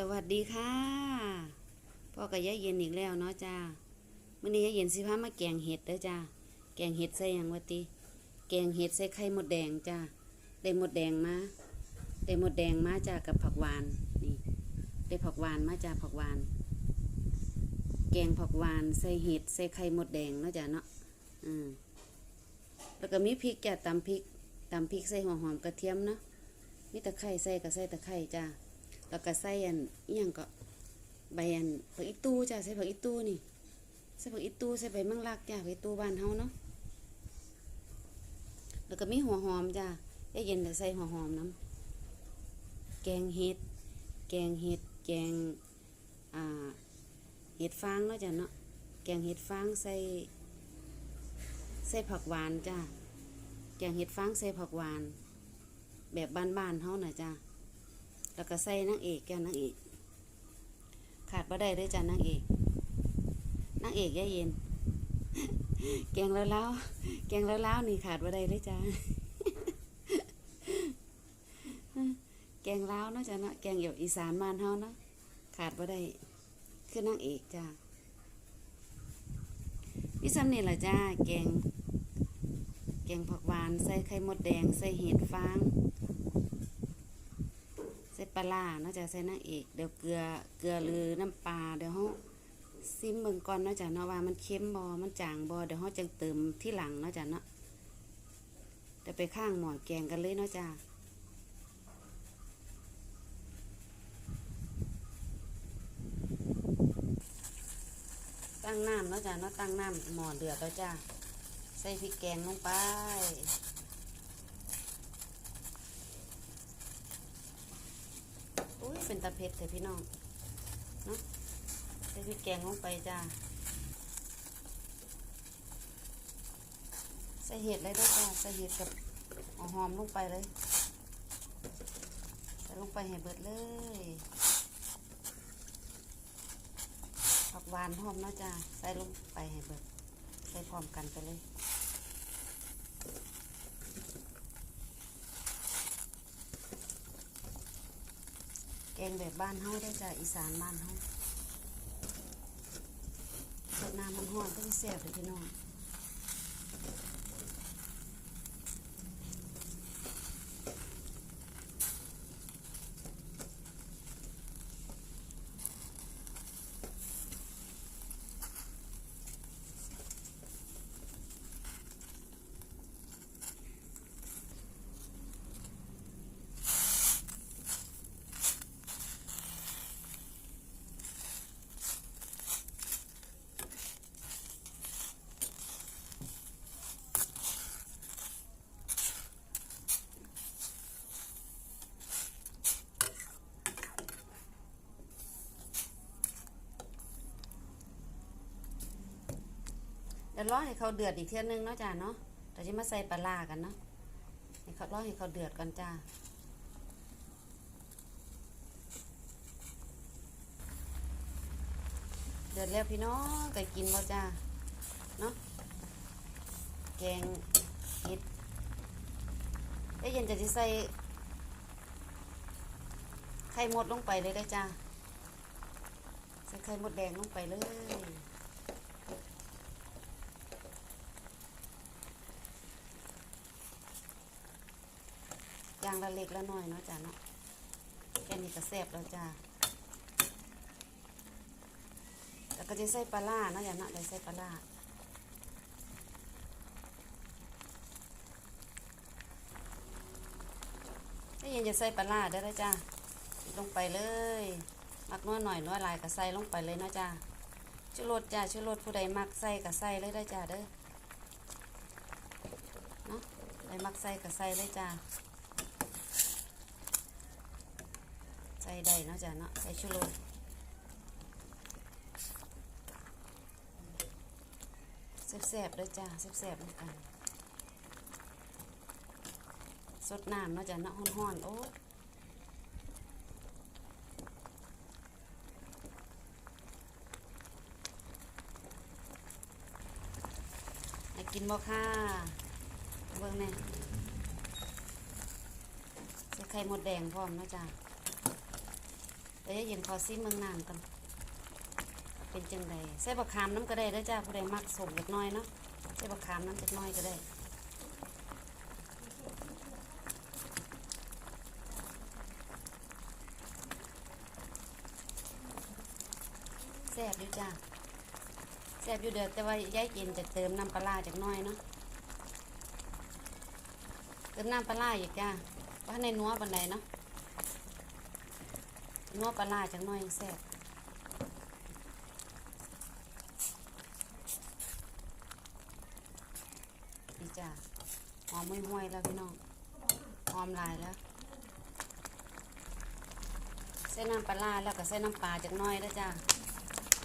สวัสดีค่ะพ่อกับยายเย็นอีกแล้วเนาะจ้าเมื่อนี้ยายเย็นสิพามาแกงเห็ดเด้อจ้าแกงเห็ดใส่หยังวะติ แกงเห็ดใส่ไข่มดแดงจ้าได้มดแดงมาได้มดแดงมาจ้ากับผักหวานนี่ได้ผักหวานมาจ้าผักหวาน แกงผักหวานใส่เห็ดใส่ไข่มดแดงเนาะจ้าเนาะอืมแล้วก็มีพริกจ้าตำพริกตำพริกใส่หัวหอมกระเทียมเนาะมีตะไคร้ใส่ก็ใส่ตะไคร้จ้า แล้วก็ใส่อันอีหยังก็ใบอันผักอีตู้จ้ะใส่ผักอีตู้นี่ใส่ผักอีตู้ใส่ใบมังลักจ้ะผักอีตู้บ้านเฮาเนาะแล้วก็มีหัวหอมจ้ะยาเย็นก็ใส่หัวหอมน้ำแกงเห็ด แกงเห็ด แกงอ่าเห็ดฟางเนาะจ้ะเนาะ แกงเห็ดฟางใส่ใส่ผักหวานจ้ะ แกงเห็ดฟางใส่ผักหวาน แบบบ้านๆเฮาน่ะจ้ะ แล้วก็ใส่นางเอกแก้วนางเอก ขาดบ่ได้เลยจ้ะนางเอกนางเอกยายเย็น แกงแล้วแล้วแกงแล้วแล้วนี่ขาดบ่ได้เลยจ้ะแกงแล้วเนาะจ้ะเนาะแกงอยู่อีสานบ้านเฮาเนาะขาดบ่ได้คือนางเอกจ้ะนี่ซ้ำนี่ล่ะจ้าแกง แกงผักหวานใส่ไข่มดแดง ใส่เห็ดฟาง ลาร้าเนาะจ้ะใส่นางเอกเดี๋ยวเกลือเกลือหรือน้ำปลาเดี๋ยวเฮาซิมเบิ่งก่อนเนาะจ้ะเนาะว่ามันเค็มบ่มันจางบ่เดี๋ยวเฮาจังเติมที่หลังเนาะจ้ะเนาะเดี๋ยวไปข้างหม้อแกงกันเลยเนาะจ้ะตั้งน้ำเนาะจ้ะเนาะตั้งน้ำหม้อเดือดแล้วจ้ะใส่พริกแกงลงไป อุ้ย เป็นตะเพ็ดเถอะพี่น้องเนาะใส่พริกแกงลงไปจ้าใส่เห็ดเลยด้วยจ้าใส่เห็ดกับหอมลงไปเลยใส่ลงไปให้เบิดเลยผักหวานหอมนะจ้าใส่ลงไปให้เบิดใส่พร้อมกันไปเลย แกงแบบบ้านเฮาได้จากอีสานบ้านเฮาสดน้ำมันห้อนก็จะแซ่บเลยพี่น้อง ดี๋ยวรอให้เขาเดือดอีกเที่ยนึงเนาะจ้ะเนาะเดี๋ยวจะมาใส่ปลาร้ากันเนาะให้เขารอให้เขาเดือดก่อนจ้าเดือดแล้วพี่น้องไก่กินบ่จ้าเนาะแกงเห็ดได้วย็นจะที่ใส่ไข่มดลงไปเลยได้จ้าใส่ไข่มดแดงลงไปเลย อย่างละเล็กละน้อยเนาะจ้ะเนาะแค่นี้ก็แซ่บแล้วจ้าแล้วก็จะใส่ปลาร้าเนาะจ้ะเนาะได้ใส่ปลาร้าถ้ายังจะใส่ปลาร้าได้แล้วจ้าลงไปเลยมักน้อยหน่อยน้อยลายก็ใส่ลงไปเลยเนาะจ้าชูรสจ้าชูรสผู้ใดมักใส่ก็ใส่เลยได้จ้าเด้อเนาะใดมักใส่ก็ใส่เลยจ้า ใส่ได้เนาะจ้ะเนาะใส่ชูรสแซ่บๆเลยจ้าแซ่บๆเหมือนกันสดน้ำเนาะจ้ะเนาะห้อนๆ โอ้กินบ่ค่ะ เบิ่งแน่ใส่ไข่หมดแดงพร้อมนะจ้ะ แต่ยายเย็นขอซิเมืองน้ำกันเป็นจังไดใส่บักขามน้ำก็ได้ด้อจ้าผู้ใดมักสมเล็กน้อยเนาะใส่บักขามน้ำเล็กน้อยก็ได้แซ่บอยู่จ้าแซ่บอยู่เด้อแต่ว่ายายเย็นจะเติมน้ำปลาจากน้อยเนาะเติมน้ำปลาร้าอีกจ้าว่าในนัวบันไดเนาะ นัวปลาจากน้อยแซ่บนี่จ้าหอมห่วยๆแล้วพี่น้องหอมลายแล้วใส่น้ำปลาแล้วก็ใส่น้ำปลาจากน้อยแล้วจ้า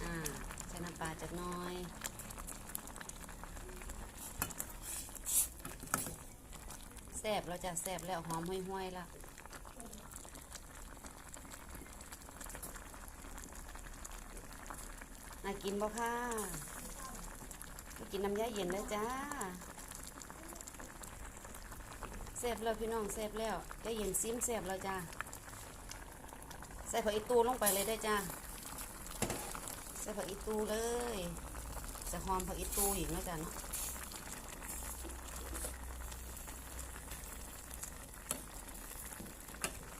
อ่าใส่น้ำปลาจากน้อยแซ่บแล้วจ้ะแซ่บแล้วหอมห้วยๆแล้วน่า กินบ่ค่ะกินน้ำยาเย็นแล้วจ้าแซ่บแล้วพี่น้องแซ่บแล้วยาเย็นซิมแซ่บแล้วจ้าใส่ผักอีตูลงไปเลยได้จ้าใส่ผักอีตูเลยจะหอมผักอีตูอีกนะจ๊ะเนาะ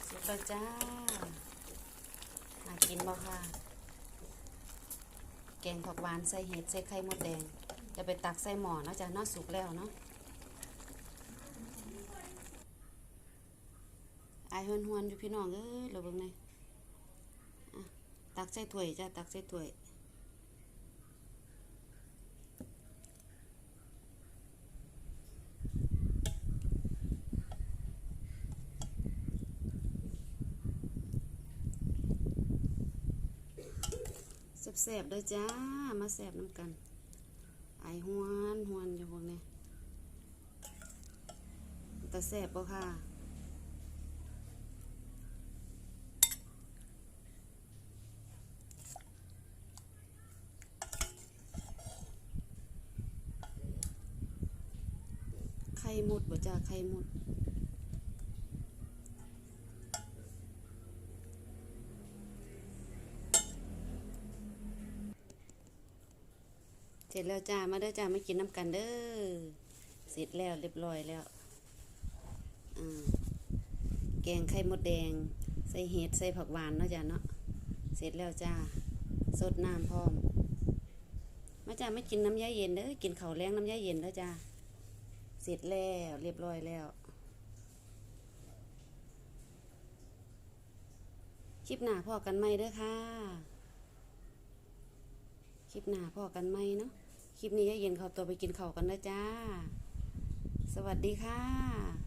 สุดแล้วจ้าน่ากินบ่ค่ะ แกงผักหวานใส่เห็ดใส่ไข่มดแดง จะไปตักใส่หม้อนะจ๊ะนาสุกแล้วเนาะไอายหวนๆอยู่พี่น้องเอ้ยเราเบิ่งเลยตักใส่ถ้วยจ้ะตักใส่ถ้วย แสบๆเด้อจ้า มาแสบน้ำกัน ไอหวนหวนอยู่พวกนี้แต่แสบป่ค่ะไข่หมดบ่จ้าไข่หมด สร็จแล้วจ้า มาเด้อจ้ามากินน้ำกันเด้อเสร็จแล้วเรียบร้อยแล้วอ่าแกงไข่มดแดง ใส่เห็ดใส่ผักหวานเนาะจ้าเนาะเสร็จแล้วจ้าสดน้ำพร้อม มาจ้าไม่กินน้ำยาเย็นเด้อกินเข้าแรงน้ำยาเย็นเด้อจ้าเสร็จแล้วเรียบร้อยแล้ว คลิปหน้าพอกันไหมเด้อค่ะคลิปหน้าพอกันไหมเนาะ คลิปนี้ยายเย็นเขาตัวไปกินข้าวกันนะจ้า สวัสดีค่ะ